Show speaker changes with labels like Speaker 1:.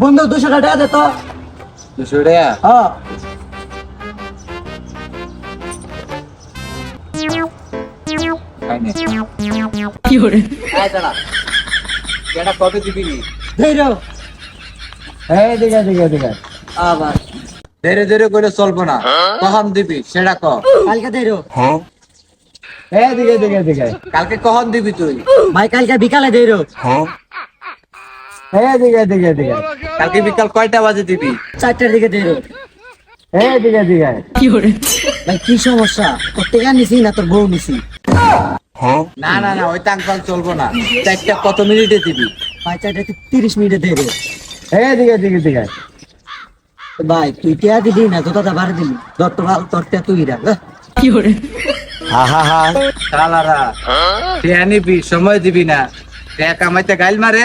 Speaker 1: বন্ধু দুশো টাকা দে তো।
Speaker 2: দুশো টাকা?
Speaker 1: হ্যাঁ
Speaker 2: খাইনি এই এটা কবে দিবি?
Speaker 1: ধৈর্য
Speaker 2: এই দিকে দিকে দিকে।
Speaker 1: আবার।
Speaker 2: ধীরে ধীরে করে চলবো না। কখন দিবি সেটা ক।
Speaker 1: কালকে ধৈর্য
Speaker 2: এই দিকে দিকে দিকে। কালকে কখন দিবি তুই?
Speaker 1: ভাই কালকে বিকালে ধৈর্য
Speaker 2: এই দিকে দিকে দিকে কালকে বিকাল কয়টা বাজে দিবি
Speaker 1: চারটার দিকে ধৈর্য
Speaker 2: এই দিকে দিকে
Speaker 1: ভাই কি সমস্যা? তোর টেকা নিছি না তোর বউ নিছি।
Speaker 2: না না না ওই তাঙ্কাল চলবো না। চারটা কত মিনিটে দিবি?
Speaker 1: ভাই চারটা তিরিশ মিনিটে ধৈর্য
Speaker 2: এই দিকে দিকে দিকে
Speaker 1: ভাই তুই টেয়া দিবি না তো দাদা বাড়ি দিবি। তোর তো ভালো তোর টেয়া তুই রাখ
Speaker 2: হা হা হা। শালারা টিয়া নিবি সময় দিবি না। টিয়া কামাইতে গাইল মারে।